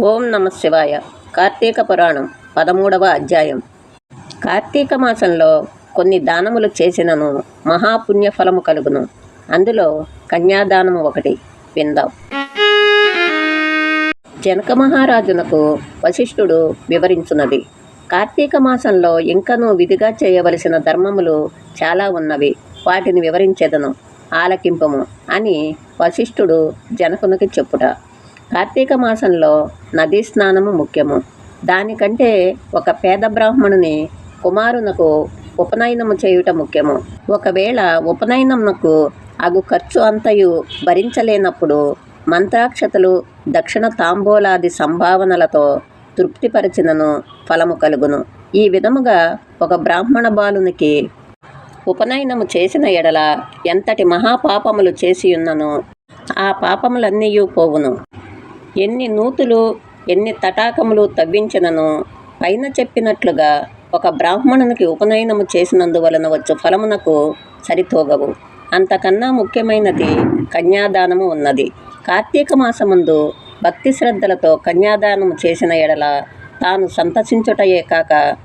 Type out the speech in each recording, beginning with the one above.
ఓం నమ శివాయ. కార్తీక పురాణం పదమూడవ అధ్యాయం. కార్తీక మాసంలో కొన్ని దానములు చేసినను మహాపుణ్యఫలము కలుగును. అందులో కన్యాదానము ఒకటి. విందాం. జనక మహారాజునకు వశిష్ఠుడు వివరించున్నది కార్తీక మాసంలో ఇంకనూ విధిగా చేయవలసిన ధర్మములు చాలా ఉన్నవి. వాటిని వివరించేదను. ఆలకింపము అని వశిష్ఠుడు జనకునికి చెప్పుట. కార్తీక మాసంలో నదీ స్నానము ముఖ్యము. దానికంటే ఒక పేద బ్రాహ్మణుని కుమారునకు ఉపనయనము చేయుట ముఖ్యము. ఒకవేళ ఉపనయనమునకు అగు ఖర్చు అంతయు భరించలేనప్పుడు మంత్రాక్షతలు దక్షిణ తాంబూలాది సంభావనలతో తృప్తిపరచినను ఫలము కలుగును. ఈ విధముగా ఒక బ్రాహ్మణ బాలునికి ఉపనయనము చేసిన ఎడల ఎంతటి మహాపాపములు చేసియున్నను ఆ పాపములన్నీయూ పోవును. ఎన్ని నూతులు ఎన్ని తటాకములు తవ్వించినను పైన చెప్పినట్లుగా ఒక బ్రాహ్మణునికి ఉపనయనము చేసినందువలన వచ్చు ఫలమునకు సరితోగవు. అంతకన్నా ముఖ్యమైనది కన్యాదానము ఉన్నది. కార్తీక మాసమందు భక్తి శ్రద్ధలతో కన్యాదానము చేసిన ఎడల తాను సంతసించుటయే కాక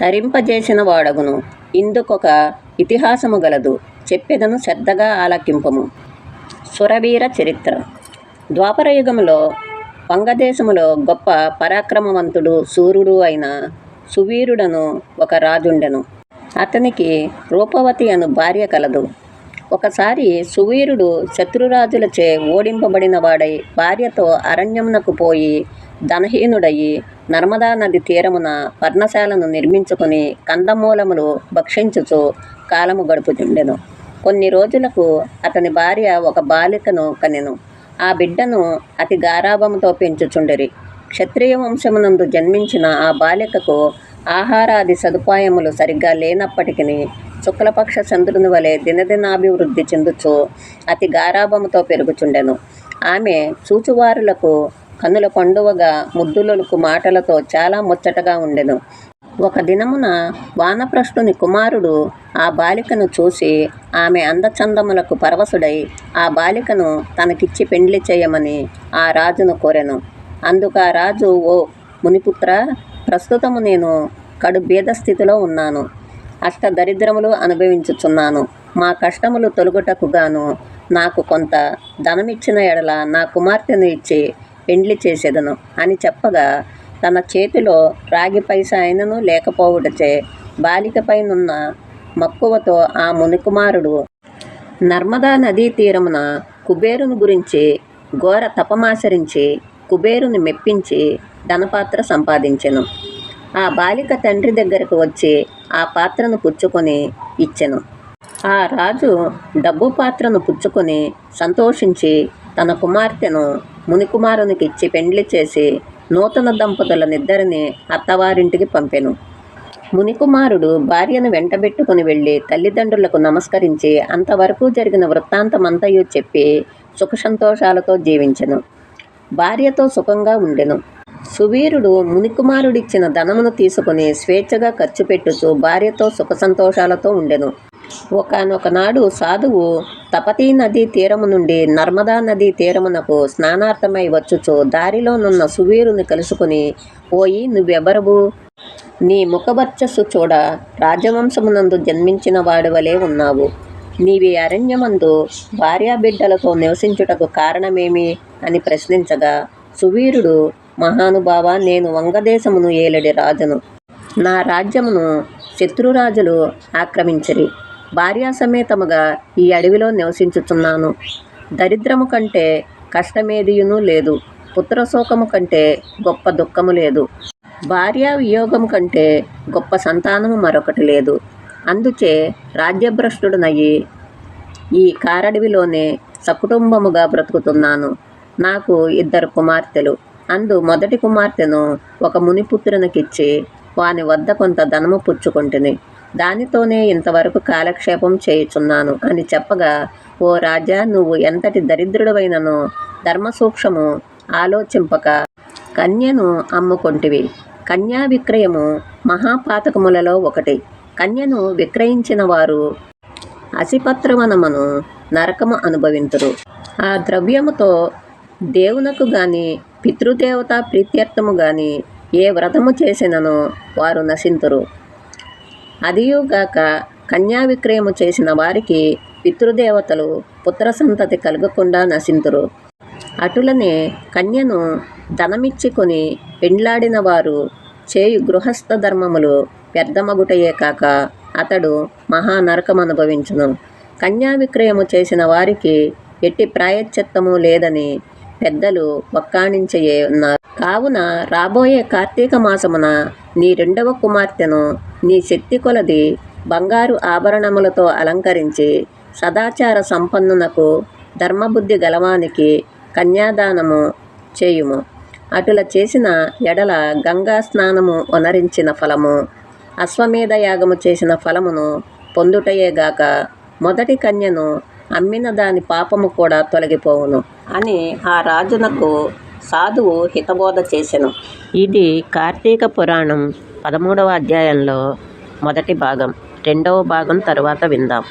తరింపజేసిన వాడగును. ఇందుకొక ఇతిహాసము గలదు. చెప్పెదను శ్రద్ధగా ఆలకింపము. సురవీర చరిత్ర. ద్వాపరయుగంలో వంగదేశములో గొప్ప పరాక్రమవంతుడు సూర్యుడు అయిన సువీరుడను ఒక రాజుండెను. అతనికి రూపవతి అను భార్య కలదు. ఒకసారి సువీరుడు శత్రురాజులచే ఓడింపబడిన వాడై భార్యతో అరణ్యమునకు పోయి ధనహీనుడయి నర్మదా నది తీరమున పర్ణశాలను నిర్మించుకుని కందమూలములు భక్షించుచు కాలము గడుపుతుండెను కొన్ని రోజులకు అతని భార్య ఒక బాలికను కనెను. ఆ బిడ్డను అతి గారాభముతో పెంచుచుండిరి. క్షత్రియ వంశమునందు జన్మించిన ఆ బాలికకు ఆహారాది సదుపాయములు సరిగ్గా లేనప్పటికీ శుక్లపక్ష చంద్రుని వలె దినదినాభివృద్ధి చెందుచు అతి గారాభముతో పెరుగుచుండెను. ఆమె చూచువారులకు కనుల పండువగా ముద్దులకు మాటలతో చాలా ముచ్చటగా ఉండెను. ఒక దినమున వానప్రస్థుని కుమారుడు ఆ బాలికను చూసి ఆమె అందచందములకు పరవశుడై ఆ బాలికను తనకిచ్చి పెండ్లి చేయమని ఆ రాజును కోరెను. అందుకు ఆ రాజు ఓ మునిపుత్ర ప్రస్తుతము నేను కడు బీద స్థితిలో ఉన్నాను. అష్ట దరిద్రములు అనుభవించుచున్నాను. మా కష్టములు తొలుగుటకు గాను నాకు కొంత ధనమిచ్చిన ఎడల నా కుమార్తెను ఇచ్చి పెండ్లి చేసేదను అని చెప్పగా తన చేతిలో రాగి పైస అయినను లేకపోవుటచే బాలికపైనున్న మక్కువతో ఆ మునికుమారుడు నర్మదా నదీ తీరమున కుబేరుని గురించి ఘోర తపమాచరించి కుబేరుని మెప్పించి ధనపాత్ర సంపాదించెను. ఆ బాలిక తండ్రి దగ్గరకు వచ్చి ఆ పాత్రను పుచ్చుకొని ఇచ్చెను. ఆ రాజు డబ్బు పాత్రను పుచ్చుకొని సంతోషించి తన కుమార్తెను మునికుమారునికి ఇచ్చి పెండ్లి చేసి నూతన దంపతులనిద్దరిని అత్తవారింటికి పంపెను. మునికుమారుడు భార్యను వెంటబెట్టుకుని వెళ్ళి తల్లిదండ్రులకు నమస్కరించి అంతవరకు జరిగిన వృత్తాంతమంతయు చెప్పి సుఖసంతోషాలతో జీవించెను. భార్యతో సుఖంగా ఉండెను. సువీరుడు మునికుమారుడిచ్చిన ధనమును తీసుకుని స్వేచ్ఛగా ఖర్చు పెట్టుచు భార్యతో సుఖ సంతోషాలతో ఉండెను. ఒకనొక నాడు సాధువు తపతీ నదీ తీరము నుండి నర్మదా నదీ తీరమునకు స్నానార్థమై వచ్చుచు దారిలోనున్న సువీరుని కలుసుకుని పోయి నువ్వెవరవు? నీ ముఖవర్చస్సు చూడ రాజవంశమునందు జన్మించిన వాడి వలె ఉన్నావు. నీవి అరణ్యమందు భార్యాబిడ్డలతో నివసించుటకు కారణమేమి? అని ప్రశ్నించగా సువీరుడు మహానుభావ నేను వంగదేశమును ఏలడి రాజును. నా రాజ్యమును శత్రురాజులు ఆక్రమించిరి. భార్యాసమేతముగా ఈ అడవిలో నివసించుచున్నాను. దరిద్రము కంటే కష్టమేదియునూ లేదు. పుత్రశోకము కంటే గొప్ప దుఃఖము లేదు. భార్యా వియోగము కంటే గొప్ప సంతానము మరొకటి లేదు. అందుచే రాజ్యభ్రష్టుడనయ్యి ఈ కారడవిలోనే సకుటుంబముగా బ్రతుకుతున్నాను. నాకు ఇద్దరు కుమార్తెలు. అందు మొదటి కుమార్తెను ఒక మునిపుత్రునికిచ్చి వాని వద్ద కొంత ధనము పుచ్చుకొంటిని. దానితోనే ఇంతవరకు కాలక్షేపం చేయుచున్నాను అని చెప్పగా ఓ రాజా నువ్వు ఎంతటి దరిద్రుడవైనను? ధర్మసూక్ష్మము ఆలోచింపక కన్యను అమ్ముకొంటివి. కన్యా విక్రయము మహాపాతకములలో ఒకటి. కన్యను విక్రయించిన వారు అసిపత్రవనమును నరకము అనుభవింతురు. ఆ ద్రవ్యముతో దేవునకు గాని పితృదేవత ప్రీత్యర్థము గాని ఏ వ్రతము చేసినను వారు నశింతురు. అదియుగాక కన్యా విక్రయము చేసిన వారికి పితృదేవతలు పుత్ర సంతతి కలగకుండా నశింతురు. అటులనే కన్యను ధనమిచ్చుకొని పెండ్లాడిన వారు చేయు గృహస్థ ధర్మములు వ్యర్థమగుటయే కాక అతడు మహానరకం అనుభవించును. కన్యా విక్రయము చేసిన వారికి ఎట్టి ప్రాయశ్చిత్తము లేదని పెద్దలు వక్కాణించయే ఉన్నారు. కావున రాబోయే కార్తీక మాసమున నీ రెండవ కుమార్తెను నీ శక్తి కొలది బంగారు ఆభరణములతో అలంకరించి సదాచార సంపన్నునకు ధర్మబుద్ధి గలవానికి కన్యాదానము చేయుము. అటుల చేసిన ఎడల గంగా స్నానము వనరించిన ఫలము అశ్వమేధ యాగము చేసిన ఫలమును పొందుటయేగాక మొదటి కన్యను అమ్మిన దాని పాపము కూడా తొలగిపోవును అని ఆ రాజునకు సాధువు హితబోధ చేసెను. ఇది కార్తీక పురాణం. పదమూడవ అధ్యాయంలో మొదటి భాగం. రెండవ భాగం తరువాత విందాం.